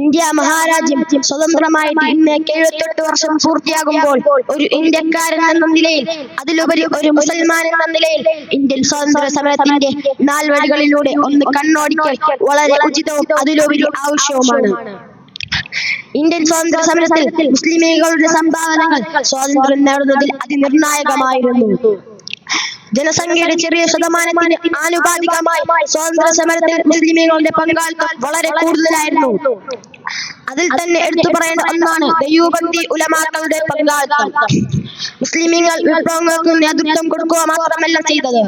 India മഹാരാജ്യം സ്വതന്ത്രമായിട്ട് ഇന്നേക്ക് എഴുപത്തെട്ട് വർഷം പൂർത്തിയാകുമ്പോൾ ഒരു ഇന്ത്യക്കാരൻ എന്ന നിലയിൽ അതിലുപരി ഒരു മുസൽമാൻ എന്ന നിലയിൽ ഇന്ത്യൻ സ്വാതന്ത്ര്യ സമരത്തിന്റെ നാൽവഴികളിലൂടെ ഒന്ന് കണ്ണോടിക്കൽ വളരെ ഉചിതവും അതിലുപരി ആവശ്യവുമാണ്. ഇന്ത്യൻ സ്വാതന്ത്ര്യ സമരത്തിൽ മുസ്ലിമീങ്ങളുടെ സംഭാവനകൾ സ്വാതന്ത്ര്യം നേടുന്നതിൽ അതിനിർണായകമായിരുന്നു. ജനസംഖ്യയുടെ ചെറിയ ശതമാനത്തിന് ആനുപാതികമായി സ്വാതന്ത്ര്യ സമരത്തിൽ മുസ്ലിമീങ്ങളുടെ പങ്കാളിത്തം വളരെ കൂടുതലായിരുന്നു. അതിൽ തന്നെ എടുത്തു പറയേണ്ട ഒന്നാണ് ദൈവഭക്തി ഉലമാക്കളുടെ പങ്കാളിത്തം. മുസ്ലിമീങ്ങൾ വിപ്ലവങ്ങൾക്ക് നേതൃത്വം കൊടുക്കുക മാത്രമല്ല ചെയ്തത്.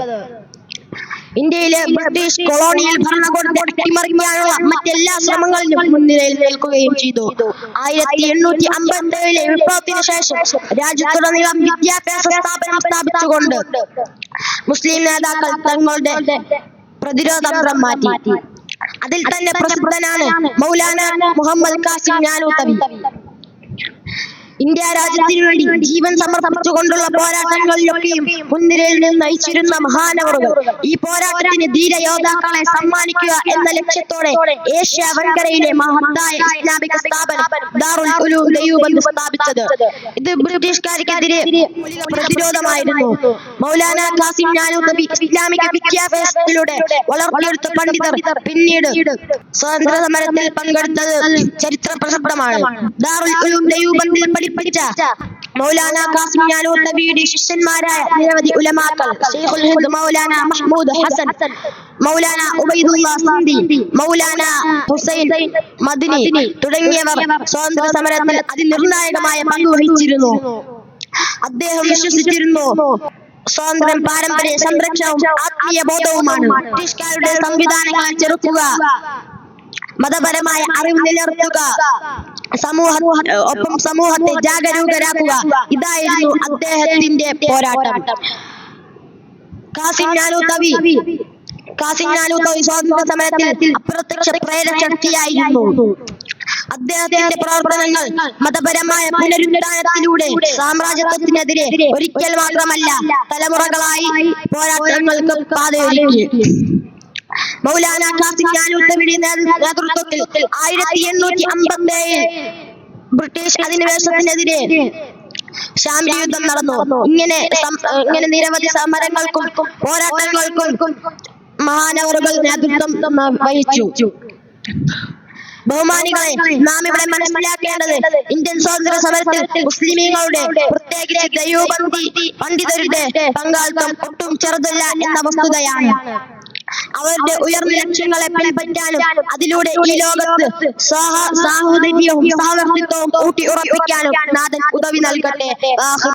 ഇന്ത്യയിലെ ബ്രിട്ടീഷ് കൊളോണിയൽ ഭരണകൂടത്തെ അട്ടിമറിക്കാനുള്ള മറ്റെല്ലാ ശ്രമങ്ങളിലും മുൻനിരയിൽ നിൽക്കുകയും ചെയ്തു. ആയിരത്തി എണ്ണൂറ്റി അമ്പത്തി ഏഴിലെ വിപ്ലവത്തിന് ശേഷം രാജ്യത്തുടനീളം വിദ്യാഭ്യാസ സ്ഥാപനം സ്ഥാപിച്ചുകൊണ്ട് മുസ്ലിം നേതാക്കൾ തങ്ങളുടെ പ്രതിരോധതന്ത്രം മാറ്റി. അതിൽ തന്നെ പ്രസിദ്ധനാണ് മൗലാന മുഹമ്മദ് കാസിം നാനൂത്തവി ഇന്ത്യ രാജ്യത്തിനു വേണ്ടി ജീവൻ സമർപ്പിച്ചുകൊണ്ടുള്ള പോരാട്ടങ്ങളിലൊക്കെയും മുൻനിരയിൽ നിന്ന് നയിച്ചിരുന്ന മഹാനവറുകൾ. ഈ പോരാട്ടത്തിന് ധീര യോദ്ധാക്കളെ സമ്മാനിക്കുക എന്ന ലക്ഷ്യത്തോടെ ഏഷ്യ വൻകരയിലെ മഹത്തായ ഇസ്ലാമിക സ്ഥാപനം ദാറുൽ സ്ഥാപിച്ചത്. ഇത് ബ്രിട്ടീഷുകാർക്കെതിരെ പ്രതിരോധമായിരുന്നു. മൗലാന കാസിം നാനൂത്തബി ഇസ്ലാമിക വിദ്യാഭ്യാസത്തിലൂടെ വളർത്തിയെടുത്ത പണ്ഡിതർ പിന്നീട് സ്വാതന്ത്ര്യ സമരത്തിൽ പങ്കെടുത്തത് ചരിത്ര പ്രസിദ്ധമാണ് ദാറുൽ ഉലൂം ദയൂബന്ദിൽ പഠിപ്പിച്ച മൗലാന കാസിം നാനൂത്തബിയുടെ ശിഷ്യന്മാരായ നിരവധി ഉലമാക്കൾ. ഷെയ്ഖുൽ ഹിന്ദ് മൗലാന മഹ്മൂദ് ഹസൻ മൗലാന ഉബൈദുള്ള സിന്ധി മൗലാന ഹുസൈൻ മദിനി തുടങ്ങിയവർ സ്വാതന്ത്ര്യ സമരത്തിൽ അതിനിർണായകമായ പങ്ക് വഹിച്ചിരുന്നു. അദ്ദേഹം വിശ്വസിച്ചിരുന്നു സ്വാതന്ത്ര്യം പാരമ്പര്യ സംരക്ഷണവും ആത്മീയ ബോധവുമാണ്. ബ്രിട്ടീഷുകാരുടെ സംവിധാനങ്ങളെ ചെറുക്കുക. മതപരമായ അറിവ് നിലനിർത്തുക. സമൂഹ ഒപ്പം സമൂഹത്തെ ജാഗരൂകരാക്കുക. ഇതായിരുന്നു അദ്ദേഹത്തിന്റെ പോരാട്ടം. കാസിം നാനൂത്തവി കാസിം നാനൂത്തവി സ്വാതന്ത്ര്യ സമരത്തിൽ അപ്രത്യക്ഷ പ്രേരശക്തിയായിരുന്നു അദ്ദേഹത്തിന്റെ പ്രവർത്തനങ്ങൾ മതപരമായ പുനരുദ്ധാനത്തിലൂടെ സാമ്രാജ്യത്വത്തിനെതിരെ ഒരിക്കൽ മാത്രമല്ല തലമുറകളായി പോരാട്ടങ്ങൾക്ക് പാതയൊരുക്കി. മൗലാന കാസിം നാനൂത്തവിയുടെ നേതൃ- നേതൃത്വത്തിൽ ആയിരത്തി എണ്ണൂറ്റി അമ്പത്തി ബ്രിട്ടീഷ് അധിനിവേശത്തിനെതിരെ ശാന്തി യുദ്ധം നടന്നു. ഇങ്ങനെ ഇങ്ങനെ നിരവധി സമരങ്ങൾക്കും പോരാട്ടങ്ങൾക്കും മഹാനവറുകൾ നേതൃത്വം വഹിച്ചു. ബഹുമാനികളെ നാം ഇവിടെ മനസ്സിലാക്കേണ്ടത് ഇന്ത്യൻ സ്വാതന്ത്ര്യ സമരത്തിൽ മുസ്ലിമീങ്ങളുടെ പ്രത്യേകിച്ച് ദൈവബന്ധി പണ്ഡിതരുടെ പങ്കാളിത്തം ഒട്ടും ചെറുതല്ല എന്ന വസ്തുതയാണ്. അവരുടെ ഉയർന്ന ലക്ഷ്യങ്ങളെ പിൻപറ്റാനും അതിലൂടെ ഈ ലോകത്ത് സഹ സാഹോദര്യവും സഹവർത്തിത്വവും ഊട്ടി ഉറപ്പിക്കാനും നാഥൻ ഉദവി നൽകട്ടെ.